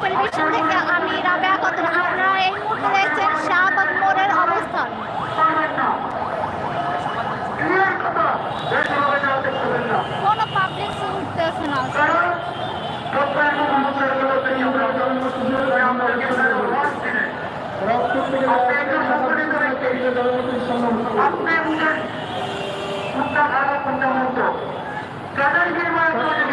Television থেকে আমি রাবেয়া খাতুন আপনারা এই মুহূর্তে দেখছেন শাহবাগ মোড়ের অবস্থান কোনো পাবলিক উঠতেছে না কি কেউ লাইভ করতেছে কিনা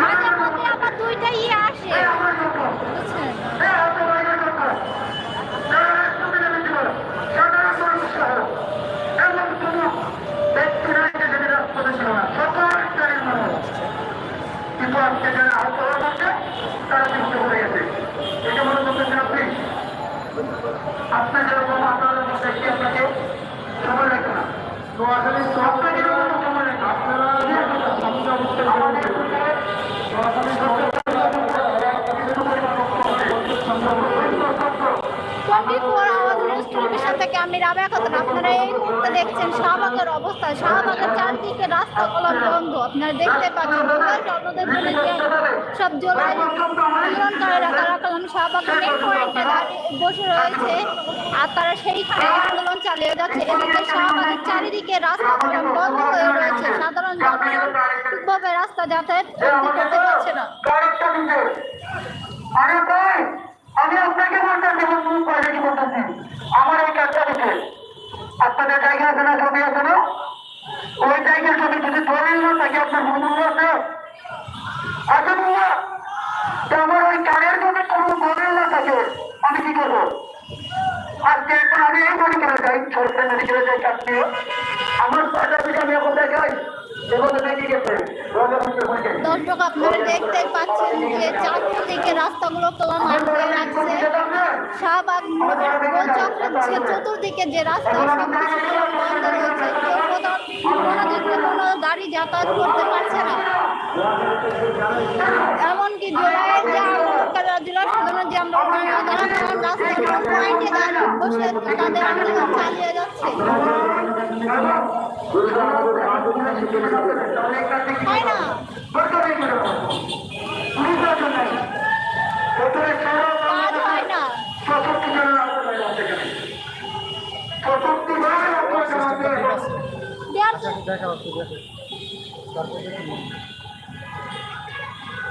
মাঝে মধ্যে আবার দুইটা ইয়ে আসে বুঝছেন কিন্তু আজকে যারা আহত হয়ে গেছে তারা কিন্তু হয়ে গেছে এটা মনে করতেছেন আপনি আপনার যেরকম আপনাদের মধ্যে কি আপনাকে সময় রাখবে না তো আসলে আপনাকে যেরকম সময় রাখবে আপনারা আমাদের twenty four hour news television থেকে আমি রাবেয়া আপনারা এই মুহূর্তে দেখছেন শাহবাগের অবস্থা। শাহবাগের চারদিকে রাস্তাগুলো বন্ধ। আপনারা দেখতে পাচ্ছেন পুলিশে সব জুলাই আন্দোলনকারীরা কালাম মেন পয়েন্টে বসে রয়েছে। আর তারা সেইখানে আন্দোলন চালিয়ে যাচ্ছে। এদিকে শাহবাগের চারিদিকে রাস্তাগুলো বন্ধ হয়ে রয়েছে। সাধারণ জনগণ রাস্তা যাতায়াত করতে পারছে না। আমি আপনাকে বলতেছি আমার মুখ কোয়ালিটি করতেছি আমার এই কাজটা দিতে আপনাদের জায়গা আছে না ছবি আছে না? ওই জায়গা ছবি যদি ধরেন না তাকে আপনার বন্ধু আছে আছে বুয়া আমার ওই কারের যদি কোনো ধরেন না থাকে আমি কি করব? আজকে এখন আমি এই মেডিকেলে যাই সরকারি মেডিকেলে যাই কাজ আমার পাটা পিঠে আমি এখন দেখাই। এভাবে দেখে। গেছে দর্শক, আপনারা দেখতে পাচ্ছেন যে চারদিকে রাস্তাগুলো তোলা আটকে রাখছে শাহবাগ চতুর্দিকে যে রাস্তা বন্ধ রয়েছে। কেউ কোনো গাড়ি যাতায়াত করতে পারছে না। এমনকি জুলাইয়ের যে জুলাই সাধারণ যে আন্দোলনকারীরা তারা রাস্তায় পয়েন্টে দাঁড়িয়ে বসে, তাদের আন্দোলন চালিয়ে যাচ্ছে।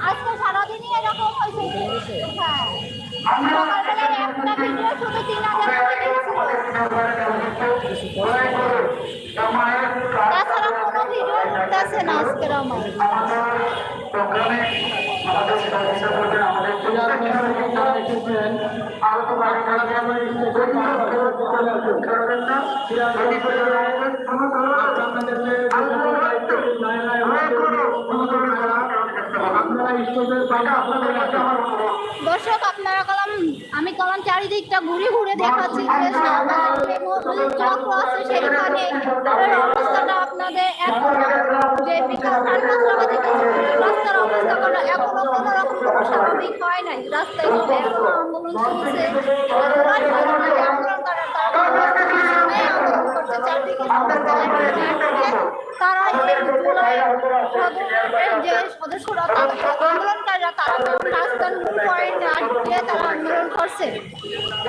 আজকে সারাদিনই এরকম হয়েছে হ্যাঁ একটা ভিডিও শুধু তিন হাজার তাছাড়া কোনো ভিডিও উঠতেছে না আজকের আমার দর্শক, আপনারা কলম, আমি কলম চারিদিকটা ঘুরে ঘুরে দেখাচ্ছি তাদের অবস্থাটা আপনাদের এখন স্বাভাবিক হয় নাই। রাস্তায় তারা যে সদস্যরা আন্দোলনকারীরা তারা রাস্তার পয়েন্টে আটকে তারা আন্দোলন করছে।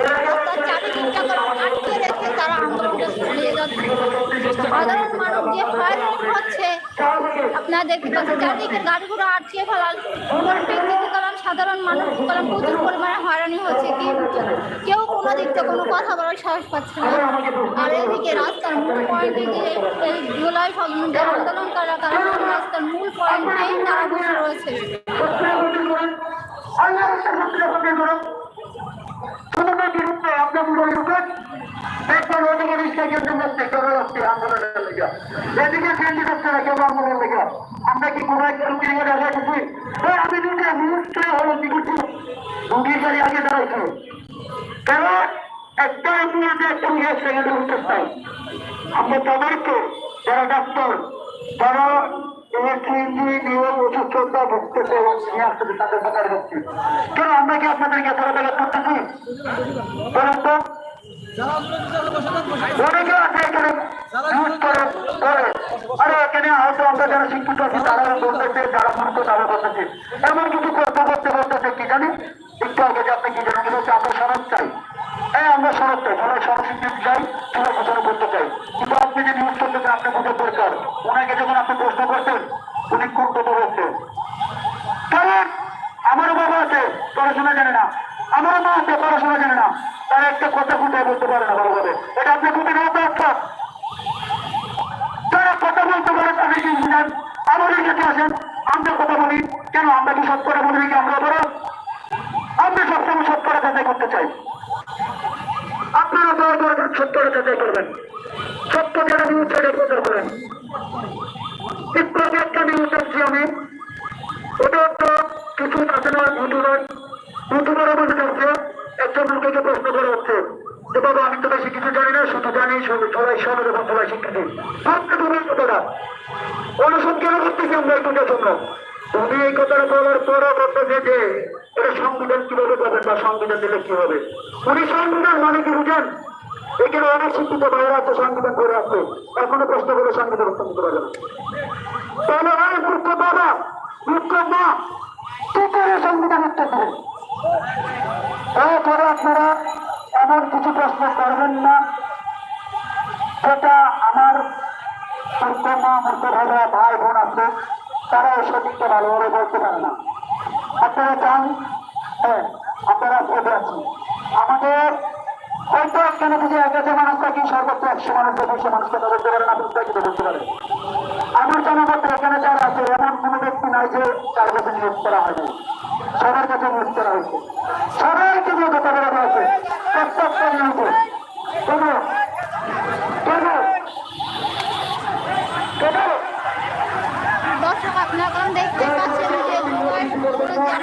রাস্তার চারিদিকটা আটকে রেখে তারা আন্দোলনটা চালিয়ে যাচ্ছে। সাধারণ মানুষ যে হয়রানি হচ্ছে আপনারা দেখতে পাচ্ছেন চারিদিকে গাড়িগুলো আটকে ফেলার ব্যক্তিতে কারণ সাধারণ মানুষ কারণ প্রচুর পরিমাণে হয়রানি হচ্ছে কিন্তু কেউ কোনো দিক থেকে কোনো কথা বলার সাহস পাচ্ছে না। আর এদিকে রাস্তার মূল পয়েন্টে যে এই জুলাই সাধারণ যে আন্দোলনকারীরা তারা রাস্তার মূল পয়েন্টেই তারা বসে রয়েছে। আমরা কি কোনো একটা নিয়ে দুটো মুহূর্তে হলো কি করছি রুগীর গাড়ি আগে দাঁড়াইছে কেন একটা রুগী আসছে এটা উঠতে চাই আমরা তাদেরকে যারা ডাক্তার নিয়ে কেন আমরা কি আপনাদের কাছে তারা করতেছি বলুন আপনি কি জানেন বলছে চাই হ্যাঁ আমরা সনদ চাই সবাই সংস্কৃতি চাই ঘোষণা করতে চাই কিন্তু আপনি যে নিউজ করতেছেন আপনি বুঝে দরকার ওনাকে যখন আপনি প্রশ্ন করতেন উনি কোন কথা বলছেন কারণ আমারও বাবা আছে পড়াশোনা জানে না আমারও মা আছে পড়াশোনা জানে না তারা একটা কথা ফুটে বলতে পারে না ভালোভাবে এটা আপনি বুঝে নেওয়া দরকার তারা কথা বলতে পারে তাদের কি জানেন আমাদের কাছে আসেন আমরা কথা বলি কেন আমরা কি সব করে বলি কি আমরা বড় আমরা সবসময় সব করে যাচাই করতে চাই আপনারা বড় বড় সত্য করে যাচাই করবেন সত্য যারা নিউজ চ্যানেল প্রচার করেন একটু আগে একটা নিউজ দেখছি আমি ওটা তো কিছু আছে না নতুন নতুনের মধ্যে চলছে একজন লোককে প্রশ্ন করা হচ্ছে যে বাবা আমি তো বেশি কিছু জানি না শুধু জানি সব- সবাই সবাই এবং সবাই শিক্ষিত ভাবতে তুমি কথাটা অনুসরণ কেন করতেছি আমরা এই কথার জন্য তুমি এই কথাটা বলার পরও করতেছে যে এটা সংবিধান কীভাবে পাবেন বা সংবিধান দিলে কি হবে উনি সংবিধান মানে কি বুঝেন এখানে অনেক শিক্ষিত বাইরে আছে সংবিধান করে আছে। এখনও প্রশ্ন করে সংবিধান উত্তম করতে পারবে না। তাহলে ওই মূর্খ বাবা মূর্খ মা কি করে সংবিধান উত্তর দেবেন এরপরে আপনারা এমন কিছু প্রশ্ন করবেন না, যেটা আমার মূর্খ মা মূর্খ ভাইরা ভাই বোন আছে তারা সঠিকটা ভালোভাবে বলতে পারে না। আপনারা চান? হ্যাঁ আপনারা আমাদের হয়তো এখানে বুঝে এক হাজার মানুষ থাকি সর্বোচ্চ একশো মানুষ দুশো মানুষকে বলতে পারেন আপনি চাকরিতে বলতে পারেন? আমার জানামতে এখানে যারা আছে, এমন কোন ব্যক্তি নাই যে চার বছর নিয়োগ করা হয়নি। সবার কাছে নিয়োগ করা হয়েছে। সবাইকে নিয়ে কথা হয়েছে। প্রত্যেকটা নিয়োগ। কেন কেন কেন দর্শক আপনারা এখন দেখতে পাচ্ছেন যে জুলাই পুরো জানার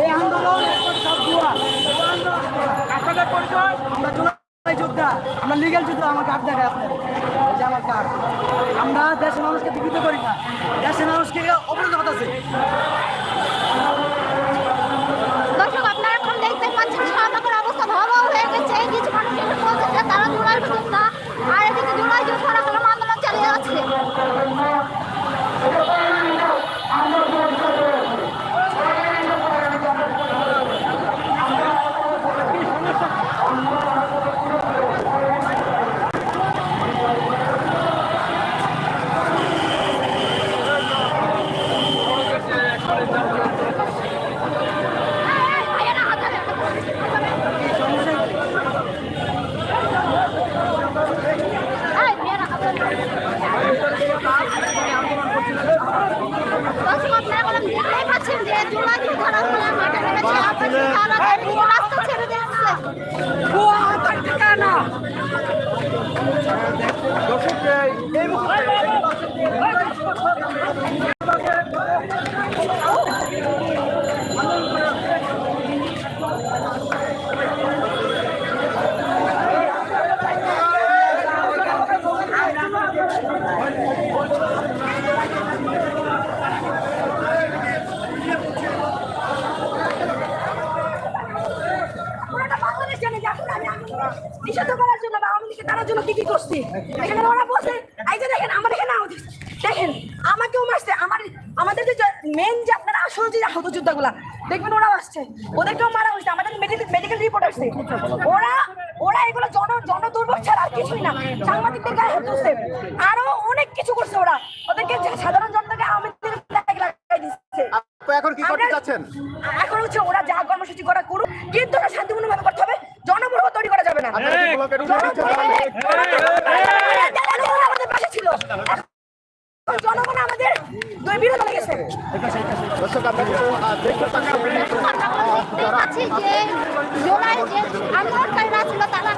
এই আন্দোলন সব ভুয়া। আপনাদের পরিচয় আমরা জুলাই যোদ্ধা আমরা লিগেল যে আমার আমরা দেশের মানুষকে বিকৃত করি না। দেশের মানুষকে অবরোধ ঘটাচ্ছে আপনারা এখন দেখতে অবস্থা হয়ে গেছে। তারা জুলাই যোদ্ধা আর এদিকে জুলাই আন্দোলন চালিয়ে যাচ্ছে। দর্শক আপনারা কিন্তু, আহ, দেখতে পাচ্ছেন দেখতে পাচ্ছি যে জোড়ায় যে আন্দোলনকারীরা ছিল তারা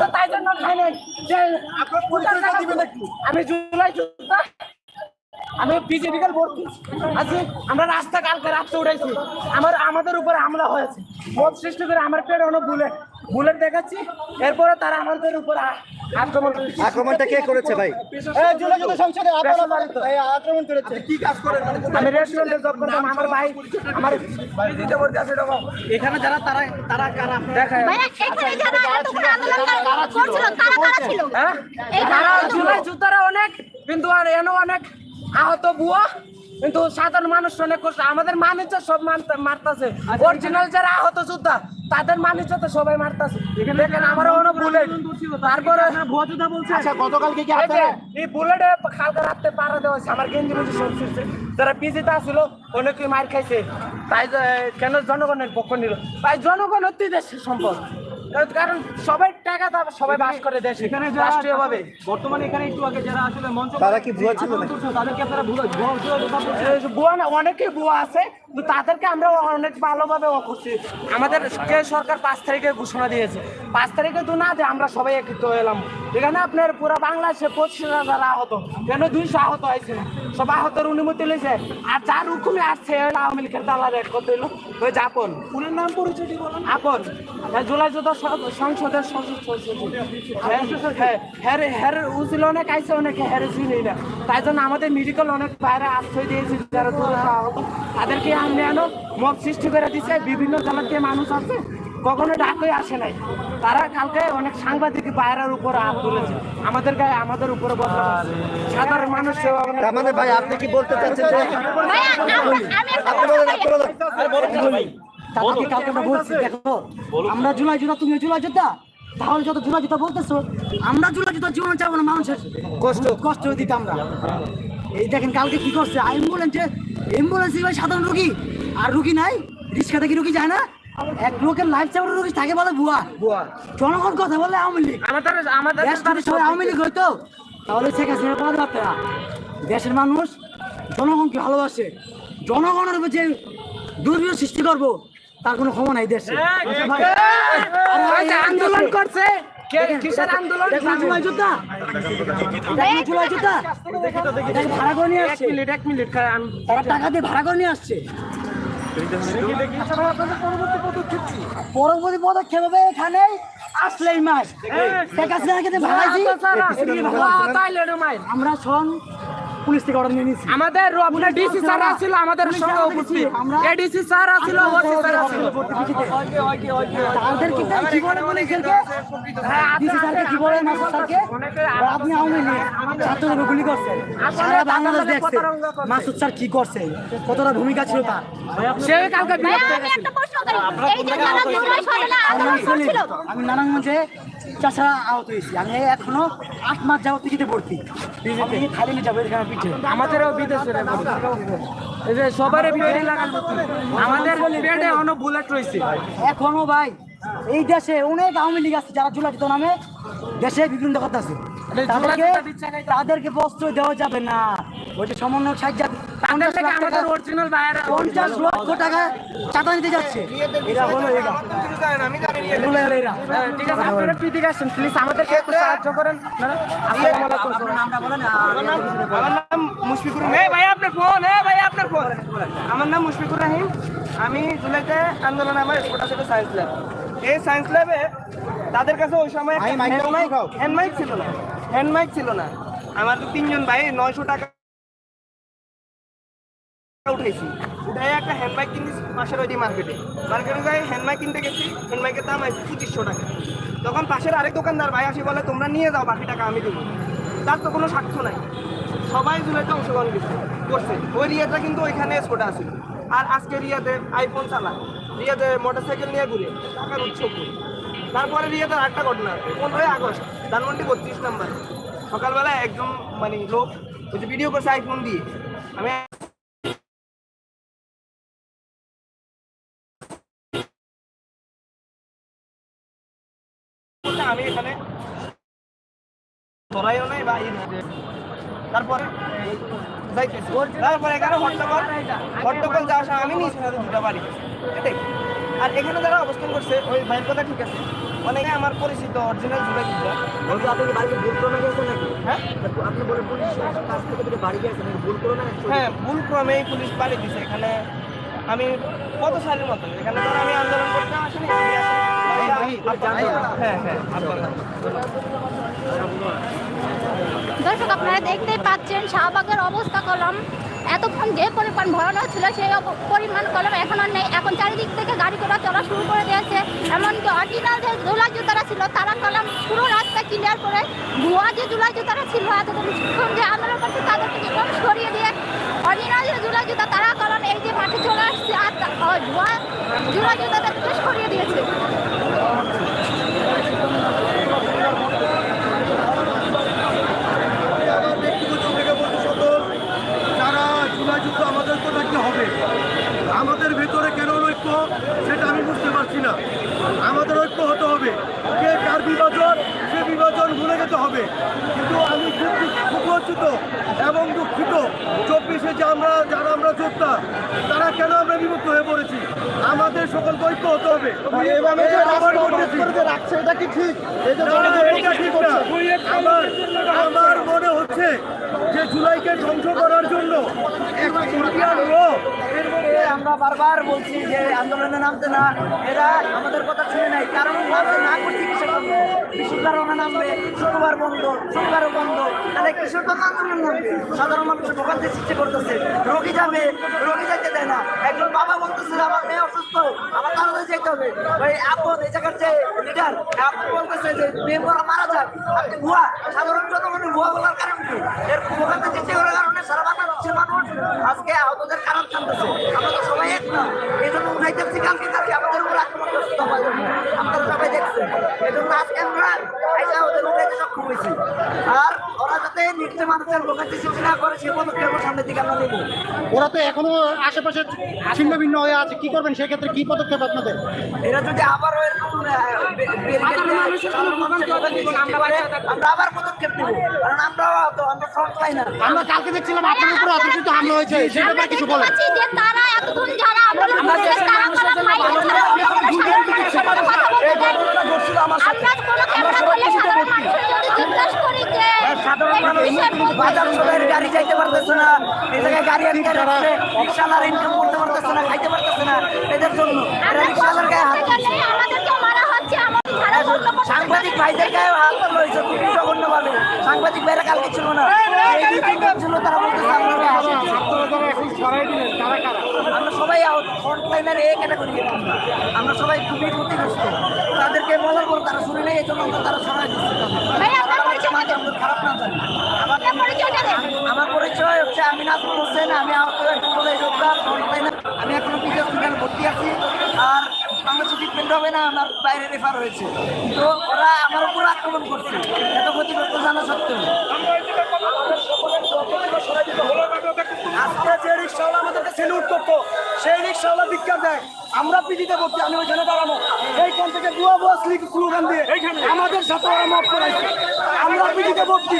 তো তাই জন্য খাই নাই। যে আমি জুলাই যোদ্ধা আমি ভর্তি আছি আমরা রাস্তা কালকে রাত্রে উঠেছি আমার আমাদের উপরে হামলা হয়েছে। মত সৃষ্টি করে আমার পেট অনেক বুলেট বুলেট দেখাচ্ছি। এরপরে তারা আমাদের উপর। আক্রমণটা কে করেছে ভাই? এই জুলাই যোদ্ধা সংসদে আপনারা এই আক্রমণ করেছে। কি কাজ করেন? আমি রেস্টুরেন্টে জব করতাম আমার ভাই আমার দিতে ভর্তি আছে এরকম? এখানে যারা তারা তারা কারা? দেখা করছিল তারা কারা ছিল। হ্যাঁ? জুলাই অনেক কিন্তু আর এনে অনেক আহত বুয়া কিন্তু সাধারণ মানুষ অনেক কষ্ট আমাদের মানুষ সব মারতে- মারতাছে। অরিজিনাল যারা আহত যোদ্ধা তাদের মানুষ তো সবাই মারতাছে। দেখেন আমারও অনেক বুলেট তারপরে ভুয়া বলছে। আচ্ছা গতকালকে কি আপনারা এই বুলেটে কালকে রাত্রে পাড়া দেওয়া হয়েছে। আমার গেঞ্জি বুঝি সব ছিঁড়ছে। যারা পিজিতে আসলো অনেকে মার খাইছে। তাই যে, কেন জনগণের পক্ষ নিল? তাই জনগণ হচ্ছে দেশের সম্পদ। কারণ সবাই টাকা তো সবাই বাস করে দেশে। এখানে রাষ্ট্রীয় ভাবে। বর্তমানে এখানে একটু আগে যারা আসলে মঞ্চ তারা কি ভুয়া ছিল তাদেরকে আপনারা ভুয়া ভুয়া না অনেকে ভুয়া আছে। তাদেরকে আমরা অনেক ভালোভাবে ও করছি। আমাদের কে সরকার পাঁচ তারিখে ঘোষণা দিয়েছে। পাঁচ তারিখে তো না যে আমরা সবাই একত্রিত এলাম এখানে আপনার পুরো বাংলাদেশে পঁচিশ হাজার আহত। কেন দুইশো আহত হয়েছে। সব আহতের অনুমতি লেছে আর যার হুকুমে আসছে আওয়ামী লীগের দালা রেড করতে এলো ওই যে আপন। পুরের নাম পরিচয়টি বলেন? আপন। হ্যাঁ, জুলাই যোদ্ধা সংসদের সংসদ সদস্য। হ্যাঁ, হ্যাঁ, উচিল অনেক আইসে অনেকে চিনি না। তাই জন্য আমাদের মেডিকেল অনেক বাইরে আশ্রয় দিয়েছে যারা আহত। তাদেরকে আমি আনো মত সৃষ্টি করে দিছে বিভিন্ন জেলার যে মানুষ আছে কখনো ডাকই আসে নাই তারা কালকে অনেক সাংবাদিক বাইরের উপর হাত তুলেছে আমাদের গায়ে আমাদের উপরে সাধারণ মানুষ তার মানে ভাই আপনি কি বলতে চাচ্ছেন যে আপনি বলেন আপনি বলেন তাদেরকে কালকে আমরা বলছি দেখো আমরা জুলাই জুতা তুমি জুলাই জুতা তাহলে যত জুলাই জুতা বলতেছো আমরা জুলাই জুতা জীবন চাবো না মানুষের কষ্ট কষ্ট দিতাম আমরা এই দেখেন কালকে কি করছে? অ্যাম্বুলেন্সে অ্যাম্বুলেন্সে ভাই সাধারণ রুগী। আর রুগী নাই রিক্সা থেকে রুগী যায় না। এক লোকের লাইফ রুগী থাকে বলে বুয়া বুয়া জনগণ কথা বলে আওয়ামী লীগ। আমাদের আমাদের সবাই আওয়ামী লীগ হইতো তাহলে শেখ হাসিনা পাওয়া যাবে না। দেশের মানুষ জনগণকে ভালোবাসে। জনগণের উপর যে দুর্বিয়োগ সৃষ্টি করব তার কোনো ক্ষমা নাই দেশে। ভাই, আরে ভাই, এই যে আন্দোলন করছে। কিসের আন্দোলন? দেখুন জুলাই যোদ্ধা দেখুন এটাকে ভাড়া করে নিয়ে এক আসছে। মিনিট এক মিনিট তারা টাকা দিয়ে ভাড়া করে নিয়ে আসছে। পরবর্তী পদক্ষেপ হবে এখানে আসলেই মাস। আমরা সন পুলিশ থেকে অর্ডার নিয়ে নিচ্ছি আমাদের আপনার ডিসি স্যার আছিল আমাদের সঙ্গে উপস্থিত। এডিসি স্যার আছিল ওসি স্যার আছিল। তাদেরকে কি বলে পুলিশদেরকে ডিসি স্যারকে কি বলে মাসুদ স্যারকে আপনি আওয়ামী লীগ ছাত্রদের গুলি করছেন সারা বাংলাদেশ দেখছে মাসুদ স্যার কি করছে কতটা ভূমিকা ছিল তার। সে কালকে বিরক্ত হয়ে গেছে আমি নারায়ণগঞ্জে চাষা আহত হয়েছি। আমি এখনও আট মাস যাব ভর্তি। আমি খালি যাব এখানে পিঠে। আমাদেরও বিদেশে রে বলে। এই যে সবারই পেটে লাগাল আমাদের পেটে বুলেট রয়েছে। এখনও ভাই এই দেশে অনেক আওয়ামী লীগ আছে যারা জুলাটিত নামে দেশে বিভিন্ন কথা আছে। তাদেরকে বস্ত্র দেওয়া যাবে না। ওইটা সমন্বয় ষাট হাজার থেকে আমাদের অরিজিনাল বায়ার পঞ্চাশ লক্ষ টাকা চাঁদা নিতে যাচ্ছে। এরা হলো এরা এগুলো হলো এরা। ঠিক আছে আপনারা পিদিক আসেন প্লিজ আমাদেরকে একটু সাহায্য করেন। আপনারা আসসালামু আলাইকুম। আপনার নামটা বলেন আমার নাম মুশফিকুর রহিম। এই ভাই আপনার ফোন এই ভাই আপনার ফোন আমার নাম মুশফিকুর রহিম। আমি জুলাইতে আন্দোলন আমার ওটা ছিল সায়েন্স ল্যাব এই সায়েন্স ল্যাবে তাদের কাছে ওই সময় হ্যান্ড মাইক ছিল না। হ্যান্ড মাইক ছিল না। আমার তো তিনজন ভাই নয়শো টাকা উঠেছি উঠে একটা হ্যান্ড মাইক কিনেছি পাশের ওই মার্কেটে মার্কেটে যাই হ্যান্ড কিনতে গেছি হ্যান্ড মাইকের দাম আছে পঁচিশশো টাকা। তখন পাশের আরেক দোকানদার ভাই আসি বলে, তোমরা নিয়ে যাও, বাকি টাকা আমি দেবো। তার তো কোনো সাক্ষ্য নাই। সবাই জুলাইতে অংশগ্রহণ করছে করছে। ওই রিয়াটা কিন্তু ওইখানে স্পোর্ট আছে। আর আজকে রিয়াতে আইফোন চালা রিয়াতে মোটর সাইকেল নিয়ে ঘুরে টাকার উৎসব তারপরে রিয়াতে আরেকটা ঘটনা, পনেরোই আগস্ট, ধানমন্ডি বত্রিশ নাম্বার। সকালবেলা একজন মানে লোক, ওই ভিডিও করছে আইফোন দিয়ে। আমি বলতে আমি এখানে ধরাইও নাই বা। তারপরে যাইতেছি। তারপরে এখানে হট্টগোল। হট্টগোল যাওয়ার সময় আমি নিয়েছি না দুটা বাড়ি এটাই। আর এখানে যারা অবস্থান করছে ওই ভাইয়ের কথা ঠিক আছে। অনেকে আমার পরিচিত অরিজিনাল জুলাই বলতো আপনি বাড়িতে ভুল করে গেছেন নাকি? হ্যাঁ? আপনি বলে পুলিশ কাছ থেকে যদি বাড়ি গেছেন ভুল করে না হ্যাঁ ভুল ক্রমেই পুলিশ বাড়ি দিছে এখানে আমি কত সালের মতো এখানে ধর আমি আন্দোলন করতে আসিনি হ্যাঁ হ্যাঁ দর্শক, আপনারা দেখতেই পাচ্ছেন শাহবাগের অবস্থা কলম। এতক্ষণ যে পরিমাণ ভরানো ছিল, সেই পরিমাণ কলম এখন আর নেই। এখন চারিদিক থেকে গাড়ি ঘোড়া চলা শুরু করে দিয়েছে। এমনকি অরিজিনাল যে জুলাই জুতারা ছিল, তারা কলম পুরো রাস্তা ক্লিয়ার করে ভুয়া যে জুলাই জুতারা ছিল, এতক্ষণ যে আন্দোলন করছে তাদেরকে কলম সরিয়ে দিয়ে অরিজিনাল যে জুলাই জুতা, তারা কলম এই যে মাঠে চলে আসছে, আর ভুয়া জুলাই জুতাদেরকে সরিয়ে দিয়েছে আমার ব্যক্তিগত থেকে বলতে সদর যারা জুলাই যুদ্ধ আমাদের তো থাকতে হবে আমাদের ভেতরে কেন ঐক্য সেটা আমি বুঝতে পারছি না আমাদের ঐক্য হতে হবে। কে কার বিভাজন সে বিভাজন ভুলে যেতে হবে। কিন্তু আমি খুব খুব লজ্জিত এবং দুঃখিত। চব্বিশে যে আমরা যারা আমরা যোদ্ধা তারা কেন আমরা বিমুক্ত হয়ে পড়েছি? আমাদের সকল ঐক্য হতে হবে। ঠিক। আমার আমার মনে হচ্ছে যে জুলাইকে ধ্বংস করার জন্য লোক মধ্যে আমরা বারবার বলছি যে আন্দোলনে নামতে না, এরা আমাদের কথা শুনে নাই। কারণ না করছি কিসের বিশুদ্ধারণে নামবে শুক্রবার বন্ধ শুক্রবারও বন্ধ। তাহলে জন্য আন্দোলন নামবে। সাধারণ মানুষের ভোগান্তি সৃষ্টি করতেছে। রোগী যাবে, রোগী যেতে দেয় না। একজন বাবা বলতেছে, আমার মেয়ে অসুস্থ, আমার তাড়াতাড়ি যেতে হবে। ওই আপদ এই জায়গার যে লিডার আপদ বলতেছে যে, মেয়ে পড়া মারা যাক। আপনি ভুয়া, সাধারণ জনগণের ভুয়া বলার কারণ কি? এর ভোগান্তি সৃষ্টি করার কারণে সারা বাংলাদেশের মানুষ আজকে আহতদের কারণ জানতেছে Blanquita আজকে আমরা আইসা ওদের উঠাইতে সক্ষম হয়েছি। আর ওরা যাতে নিত্য মানুষের ভোগান্তি সৃষ্টি না করে সে পদক্ষেপ সামনের দিকে আমরা নেব। ওরা তো এখনও আশেপাশে ছিন্ন ভিন্ন হয়ে আছে কি করবেন? সেক্ষেত্রে কি পদক্ষেপ আপনাদের? এরা যদি আবার করে, আমরা আবার পদক্ষেপ নেব। কারণ আমরা ফ্রন্ট লাইনার আমরা কালকে দেখছিলাম আপনার উপর অতর্কিত হামলা হয়েছে সে ব্যাপারে কিছু বলেন। তারা এতক্ষণ যারা আন্দোলন করছে তারা কলম মাইকে ধরে সাধারণ মানুষের সাথে কথা বলতে দেয়নি। আমরা কোনো ক্যামেরা সাধারণ মানুষের যদি জিজ্ঞাসা করি যে সাধারণ মানুষ এই কিসের বলতে? বাজার সবের গাড়ি চাইতে পারতেছে না এই জায়গায় গাড়ি আটকে রাখছে রিক্সাওয়ালার ইনকাম করতে পারতেছে না খাইতে পারতেছে না এদের জন্য রিক্সাওয়ালার গায়ে হাত সাংবাদিক ভাইদের গায়ে হাত তোলা হয়েছে খুবই জঘন্যভাবে সাংবাদিক ভাইরা কালকে ছিল না। এই দুই তিনজন ছিল তারা বলতেছে আমরা সবাই ফ্রন্ট লাইনের এ ক্যাটাগরি আমরা সবাই খুবই ক্ষতিগ্রস্ত। তাদেরকে বলার পর তারা শুনে নেই এই জন্য তারা সরাই দিচ্ছে। খারাপ না জানি। আমার পরিচয় হচ্ছে আমি নাজমুল হোসেন আমি আহত একজন আমি এখনও পিছিয়ে ভর্তি আছি। আর বাংলাদেশ ট্রিটমেন্ট হবে না, আমার বাইরে রেফার হয়েছে। তো ওরা আমার উপর আক্রমণ করছে। এত ক্ষতিগ্রস্ত জানা সত্ত্বেও। আজকে যে রিক্সাওয়ালা আমাদেরকে সেলুট করতো সেই রিক্সাওয়ালা বিজ্ঞান দেয়। আমরা পিটিতে ভর্তি আমি ওইখানে দাঁড়াবো। এইখান থেকে দুয়া বুয়া স্লোগান দিয়ে আমাদের সাথে ওরা মত করাইছে। আমরা পিটিতে ভর্তি।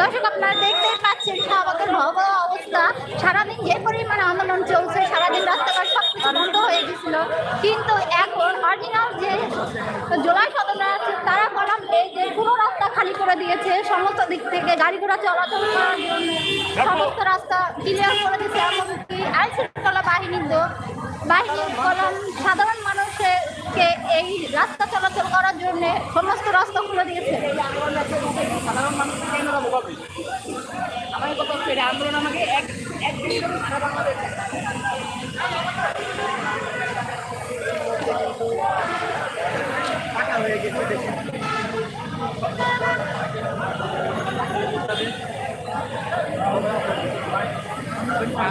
দর্শক আপনারা দেখতেই পাচ্ছেন শাহবাগের ভয়াবহ অবস্থা। সারাদিন যে পরিমাণ আন্দোলন চলছে সারাদিন রাস্তাঘাট সব কিছু বন্ধ হয়ে গেছিল। কিন্তু এখন অরিজিনাল যে জোলাই সদনা আছে তারা এই যে পুরো রাস্তা খালি করে দিয়েছে, সমস্ত দিক থেকে গাড়ি ঘোড়া চলাচল করার জন্য সমস্ত রাস্তা ক্লিয়ার করে দিয়েছে এমনকি আইন শৃঙ্খলা বাহিনীর বাহিনীর কলম সাধারণ মানুষকে এই রাস্তা চলাচল করার জন্য সমস্ত রাস্তা খুলে দিয়েছে। আমরা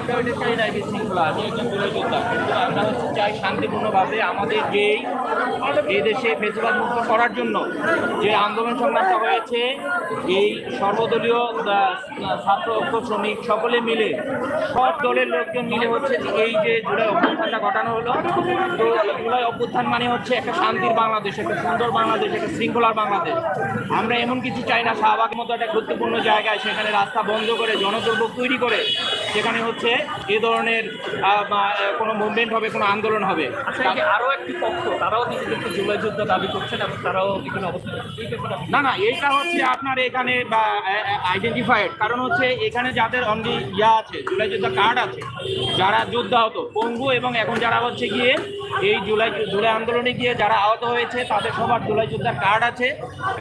ওইটা চাই না বিশৃঙ্খলা আমি একজন বিরোধী যোদ্ধা কিন্তু আমরা হচ্ছে চাই শান্তিপূর্ণভাবে আমাদের যেই এই দেশে ফেসবাদ মুক্ত করার জন্য যে আন্দোলন সংগ্রামটা হয়েছে, এই সর্বদলীয় ছাত্র শ্রমিক সকলে মিলে সব দলের লোকজন মিলে হচ্ছে যে এই যে জুলাই অভ্যুত্থানটা ঘটানো হলো তো জুলাই অভ্যুত্থান মানে হচ্ছে একটা শান্তির বাংলাদেশ একটা সুন্দর বাংলাদেশ একটা শৃঙ্খলার বাংলাদেশ। আমরা এমন কিছু চাই না শাহবাগের মতো একটা গুরুত্বপূর্ণ জায়গায় সেখানে রাস্তা বন্ধ করে জনদুর্ভোগ তৈরি করে সেখানে হচ্ছে এ ধরনের বা, কোনো মুভমেন্ট হবে কোনো আন্দোলন হবে। আরও একটি পক্ষ তারাও নিজেদেরকে জুলাই যুদ্ধ দাবি করছেন এবং তারাও এখানে অবস্থান না না এইটা হচ্ছে আপনার এখানে আইডেন্টিফাইড কারণ হচ্ছে এখানে যাদের অনলি ইয়া আছে, জুলাই যোদ্ধা কার্ড আছে, যারা যোদ্ধা হতো, পঙ্গু এবং এখন যারা হচ্ছে গিয়ে এই জুলাই জুলাই আন্দোলনে গিয়ে যারা আহত হয়েছে, তাদের সবার জুলাই যোদ্ধার কার্ড আছে।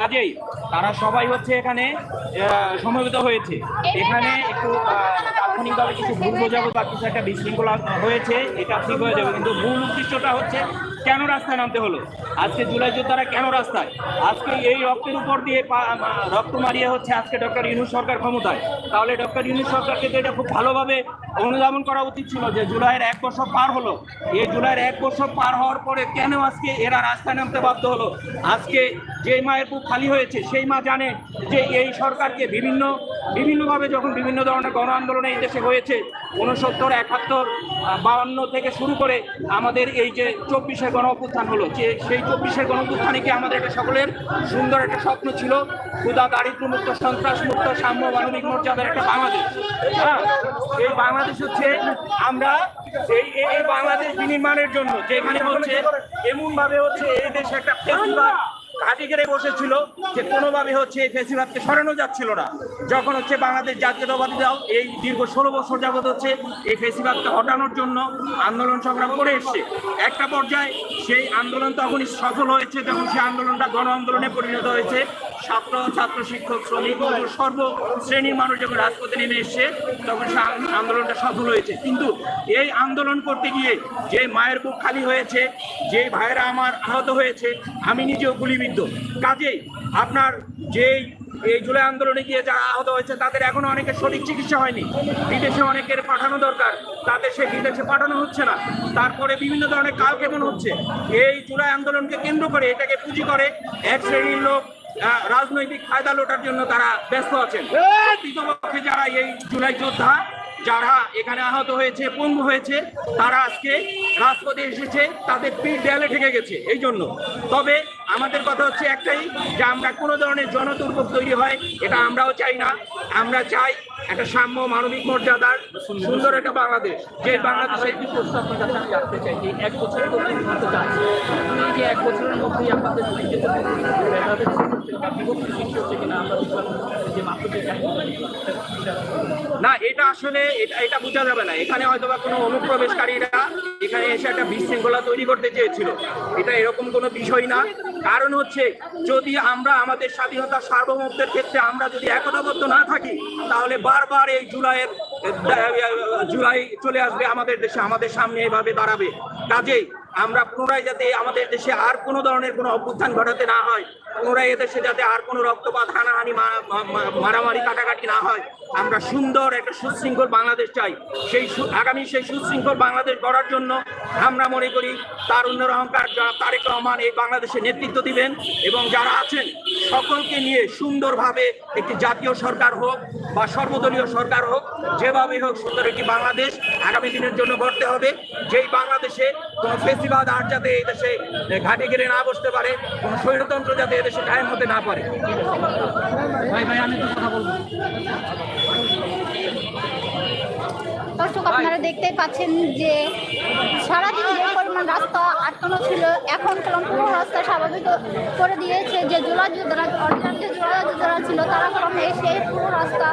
কাজেই তারা সবাই হচ্ছে এখানে সমবেত হয়েছে। এখানে একটু তাৎক্ষণিকভাবে কিছু ভুল বোঝাবো বা কিছু একটা বিশৃঙ্খলা হয়েছে, এটা ঠিক হয়ে যাবে। কিন্তু মূল উদ্দেশ্যটা হচ্ছে কেন রাস্তায় নামতে হলো? আজকে জুলাই যোদ্ধারা কেন রাস্তায়? আজকে এই রক্তের উপর দিয়ে রক্ত মারিয়ে হচ্ছে আজকে ডক্টর ইউনুস সরকার ক্ষমতায়। তাহলে ডক্টর ইউনুস সরকারকে তো এটা খুব ভালোভাবে অনুধাবন করা উচিত ছিল যে জুলাইয়ের এক বছর পার হলো। এই জুলাইয়ের এক বছর পার হওয়ার পরে কেন আজকে এরা রাস্তায় নামতে বাধ্য হলো? আজকে যেই মায়ের বুক খালি হয়েছে, সেই মা জানে যে এই সরকারকে বিভিন্ন, বিভিন্নভাবে যখন বিভিন্ন ধরনের গণ আন্দোলনে এই দেশে হয়েছে উনসত্তর একাত্তর, বাউন্ন থেকে শুরু করে আমাদের এই যে চব্বিশের গণ অভ্যুত্থান হলো, যে সেই চব্বিশের গণ অভ্যুত্থানে কি আমাদের একটা সকলের সুন্দর একটা স্বপ্ন ছিল? ক্ষুদা দারিদ্র মুক্ত সন্ত্রাস মুক্ত সাম্য, মানবিক মর্যাদার একটা বাংলাদেশ। হ্যাঁ এই বাংলাদেশ হচ্ছে আমরা এই এই- বাংলাদেশ বিনির্মাণের জন্য যেখানে হচ্ছে এমন ভাবে হচ্ছে এই দেশে একটা ফেসিবাদ গেড়ে বসেছিল যে কোনোভাবে হচ্ছে এই ফেসিবাদকে সরানো যাচ্ছিল না। যখন হচ্ছে বাংলাদেশ জাতীয়তাবাদী দল এই দীর্ঘ ষোলো বছর যাবত হচ্ছে এই ফেসিবাদকে হটানোর জন্য আন্দোলন সংগ্রাম করে এসছে। একটা পর্যায়ে সেই আন্দোলন তখনই সফল হয়েছে যখন সেই আন্দোলনটা গণ আন্দোলনে পরিণত হয়েছে। ছাত্র ছাত্র শিক্ষক, শ্রমিক সর্ব শ্রেণির মানুষ যখন রাজপথে নেমে এসছে, তখন আন্দোলনটা সফল হয়েছে। কিন্তু এই আন্দোলন করতে গিয়ে যে মায়ের বুক খালি হয়েছে, যে ভাইয়েরা আমার আহত হয়েছে, আমি নিজেও গুলিবিদ্ধ। কাজেই আপনার যেই, এই জুলাই আন্দোলনে গিয়ে যারা আহত হয়েছে, তাদের এখনও অনেকের সঠিক চিকিৎসা হয়নি। বিদেশে অনেকের পাঠানো দরকার তাদের সে বিদেশে পাঠানো হচ্ছে না। তারপরে বিভিন্ন ধরনের কাল কেমন হচ্ছে। এই জুলাই আন্দোলনকে কেন্দ্র করে এটাকে পুঁজি করে এক শ্রেণির লোক রাজনৈতিক ফায়দা লোটার জন্য তারা ব্যস্ত আছেন। প্রকৃতপক্ষে যারা এই জুলাই যোদ্ধা, যারা এখানে আহত হয়েছে, পঙ্গু হয়েছে, তারা আজকে রাজপথে এসেছে, তাদের পিঠ দেয়ালে ঠেকে গেছে, এই জন্য। তবে আমাদের কথা হচ্ছে একটাই, যে আমরা কোনো ধরনের জনদুর্ভোগ তৈরি হয়, এটা আমরাও চাই না। আমরা চাই একটা সাম্য মানবিক মর্যাদার সুন্দর একটা বাংলাদেশ যে বাংলাদেশে একটি প্রশ্ন আপনার কাছে আমি রাখতে চাই যে এক বছরের মধ্যে যাচ্ছে এই যে এক বছরের মধ্যেই মাত্র না এটা আসলে এটা এটা বোঝা যাবে না। এখানে হয়তো বা কোনো অনুপ্রবেশকারীরা এখানে এসে একটা বিশৃঙ্খলা তৈরি করতে চেয়েছিল। এটা এরকম কোনো বিষয় না। কারণ হচ্ছে, যদি আমরা আমাদের স্বাধীনতা সার্বভৌমত্বের ক্ষেত্রে আমরা যদি একতাবদ্ধ না থাকি, তাহলে বারবার এই জুলাইয়ের জুলাই চলে আসবে আমাদের দেশে, আমাদের সামনে এভাবে দাঁড়াবে। কাজেই আমরা পুনরায় যাতে আমাদের দেশে আর কোনো ধরনের কোনো অভ্যুত্থান ঘটাতে না হয়, পুনরায় এদেশে যাতে আর কোনো রক্তপাত, হানাহানি মারামারি, কাটাকাটি না হয়, আমরা সুন্দর একটা সুশৃঙ্খল বাংলাদেশ চাই। সেই আগামী সেই সুশৃঙ্খল বাংলাদেশ গড়ার জন্য আমরা মনে করি তারুণ্যের অহংকার যারা তারেক রহমান এই বাংলাদেশে নেতৃত্ব দিবেন এবং যারা আছেন সকলকে নিয়ে সুন্দরভাবে একটি জাতীয় সরকার হোক বা সর্বদলীয় সরকার হোক যেভাবে হোক সুন্দর একটি বাংলাদেশ আগামী দিনের জন্য গড়তে হবে। যেই বাংলাদেশে কোনো ফেসিবাদ আর যাতে এই দেশে ঘাটে গেড়ে না বসতে পারে কোনো স্বৈরতন্ত্র যাতে এদেশে কায়েম হতে না পারে। ভাই ভাই আমি কথা বলব। দর্শক আপনারা দেখতেই পাচ্ছেন যে সারাদিন যে পরিমাণ রাস্তা আটকানো ছিল। এখন পুরো রাস্তা স্বাভাবিক করে দিয়েছে যে জোলা যোদ্ধারা অরিজিনাল যে জোলা যোদ্ধারা ছিল তারা কলম এসে পুরো রাস্তা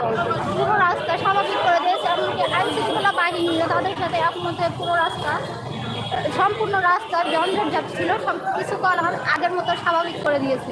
পুরো রাস্তা স্বাভাবিক করে দিয়েছে। এমনকি আইন শৃঙ্খলা বাহিনী তাদের সাথে একমতে পুরো রাস্তা সম্পূর্ণ রাস্তা জঞ্জট যাচ্ছিল ছিল সব কিছু কল আগের মতো স্বাভাবিক করে দিয়েছে।